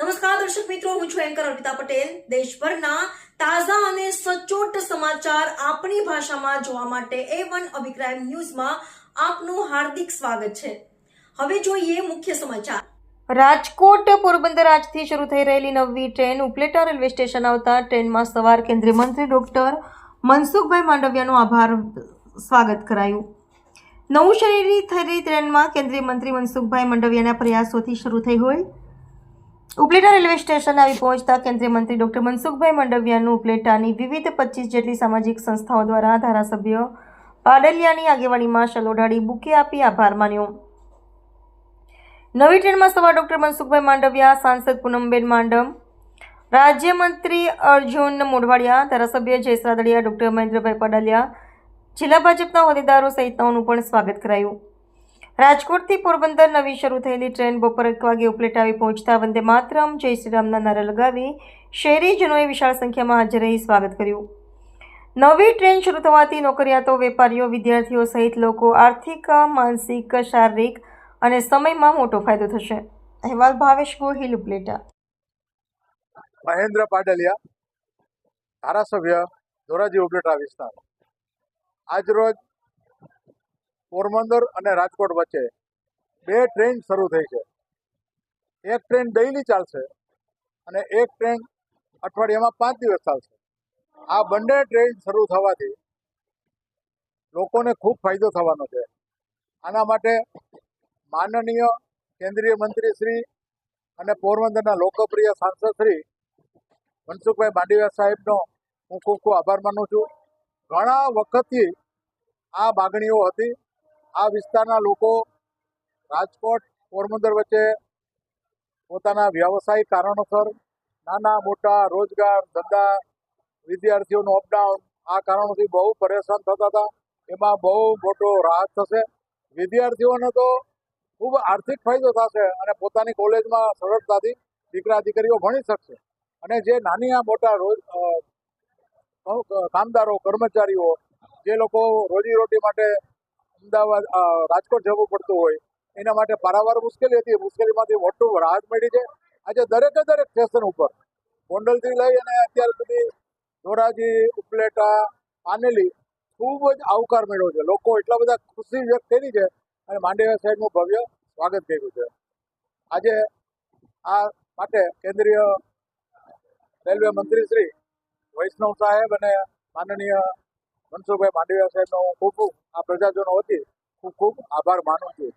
નમસ્કાર, દર્શક મિત્રો, હું છું એન્કર અર્પિતા પટેલ. દેશભરના તાજા અને સચોટ સમાચાર આપણી ભાષામાં જોવા માટે એ વન અભિપ્રાય ન્યૂઝમાં આપનું હાર્દિક સ્વાગત છે. હવે જોઈએ મુખ્ય સમાચાર. રાજકોટ પોરબંદર આજથી શરૂ થઈ રહેલી નવી ટ્રેન ઉપલેટા રેલવે સ્ટેશન આવતા ટ્રેનમાં સવાર કેન્દ્રીય મંત્રી ડોક્ટર મનસુખભાઈ માંડવિયાનો આભાર સ્વાગત કરાયું. નવું શહેરી થયેલી ટ્રેનમાં કેન્દ્રીય મંત્રી મનસુખભાઈ માંડવિયાના પ્રયાસોથી શરૂ થઈ હોય ઉપલેટા રેલવે સ્ટેશન આવી પહોંચતા કેન્દ્રીય મંત્રી ડોક્ટર મનસુખભાઈ મંડવિયાનું ઉપલેટાની વિવિધ પચીસ જેટલી સામાજિક સંસ્થાઓ દ્વારા ધારાસભ્ય પાડલિયાની આગેવાનીમાં શલોઢાડી બુકે આપી આભાર માન્યો. નવી ટ્રેનમાં સવાર ડોક્ટર મનસુખભાઈ માંડવિયા, સાંસદ પૂનમબેન માંડમ, રાજ્યમંત્રી અર્જુન મોઢવાડિયા, ધારાસભ્ય જયસરાદડિયા ડોક્ટર મહેન્દ્રભાઈ પડાલિયા, જિલ્લા ભાજપના હોદ્દેદારો સહિતનાઓનું પણ સ્વાગત કરાયું. રાજકોટથી પોરબંદર નવી શરૂ થયેલી ટ્રેન બપોર એક વાગે ઉપલેટા આવી પહોંચતા વંદે માતરમ, જય શ્રીરામના નારા લગાવી શહેરીજનોએ વિશાળ સંખ્યામાં હાજર રહી સ્વાગત કર્યું. નવી ટ્રેન શરૂ થવાથી નોકરિયાતો, વેપારીઓ, વિદ્યાર્થીઓ સહિત લોકો આર્થિક, માનસિક, શારીરિક અને સમયમાં મોટો ફાયદો થશે. અહેવાલ ભાવેશ ગોહિલ, ઉપલેટા. મહેન્દ્ર પાડલિયા, ધારાસભ્ય ધોરાજી ઉપલેટા વિસ્તાર આજરોજ પોરબંદર અને રાજકોટ વચ્ચે બે ટ્રેન શરૂ થઈ છે. એક ટ્રેન ડેઇલી ચાલશે અને એક ટ્રેન અઠવાડિયામાં પાંચ દિવસ ચાલશે. આ બંને ટ્રેન શરૂ થવાથી લોકોને ખૂબ ફાયદો થવાનો છે. આના માટે માનનીય કેન્દ્રીય મંત્રી શ્રી અને પોરબંદરના લોકપ્રિય સાંસદ શ્રી મનસુખભાઈ માંડવિયા સાહેબનો હું ખૂબ ખૂબ આભાર માનું છું. ઘણા વખતથી આ માગણીઓ હતી. આ વિસ્તારના લોકો રાજકોટ, પોરબંદર વચ્ચે પોતાના વ્યવસાયિક કારણોસર નાના, મોટા, રોજગાર, ધંધા વિદ્યાર્થીઓનું અપડાઉન આ કારણોથી બહુ પરેશાન થતા હતા. એમાં બહુ મોટો રાહત થશે. વિદ્યાર્થીઓને તો ખૂબ આર્થિક ફાયદો થશે અને પોતાની કોલેજમાં સરળતાથી દીકરા, દીકરીઓ ભણી શકશે. અને જે નાની આ મોટા રોજ કામદારો, કર્મચારીઓ જે લોકો રોજીરોટી માટે અમદાવાદ રાજકોટ જવું પડતું હોય, એના માટે પારાવાર મુશ્કેલી હતી. મુશ્કેલીમાંથી મોટું રાહત મળી છે. આજે દરેકે દરેક સ્ટેશન ઉપર ગોંડલથી લઈ અને અત્યાર સુધી ધોરાજી, ઉપલેટા, પાનેલી ખૂબ જ આવકાર મળ્યો છે. લોકો એટલા બધા ખુશી વ્યક્ત કરી છે અને માંડવિયા સાહેબનું ભવ્ય સ્વાગત કર્યું છે. આજે આ માટે કેન્દ્રીય રેલવે મંત્રી શ્રી વૈષ્ણવ સાહેબ અને માનનીય મનસુખભાઈ માંડવિયા સાહેબનો હું ખૂબ ખૂબ આ પ્રજાજનો વતી ખૂબ ખૂબ આભાર માનું છું.